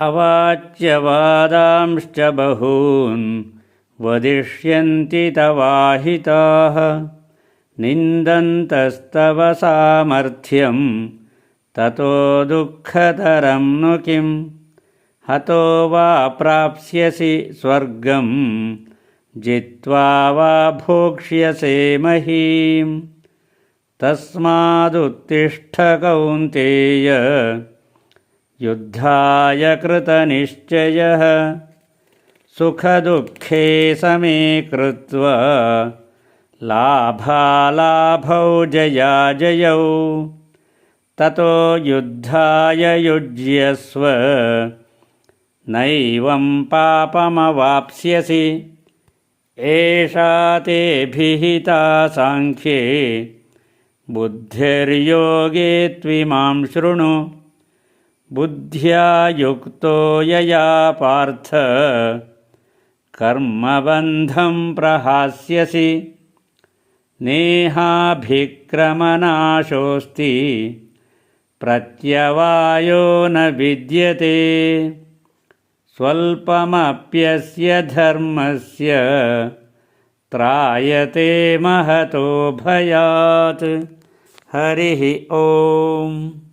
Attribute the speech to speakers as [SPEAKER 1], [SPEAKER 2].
[SPEAKER 1] अवाच्यवादांश्च बहून् वदिष्यन्ति तवाहिताः। निन्दन्तस्तव सामर्थ्यं ततो दुःखतरं नु किं? हतो वा प्राप्स्यसि स्वर्गं जित्वा वा भोक्ष्यसे महीम्। तस्मादुत्तिष्ठ कौन्तेय युद्धाय कृतनिश्चयः। सुखदुःखे समे कृत्वा लाभालाभौ जयाजयौ। ततो युद्धाय युज्यस्व। नैवं पापमवाप्स्यसि। एषा ते भिहिता साङ्ख्ये बुद्धिर्योगे त्विमां शृणु। बुद्ध्या युक्तो यया पार्थ। कर्मबन्धं प्रहास्यसि। नेहाभिक्रमनाशोऽस्ति। प्रत्यवायो न विद्यते। स्वल्पमप्यस्य धर्मस्य त्रायते महतो भयात्। हरिः ओम्।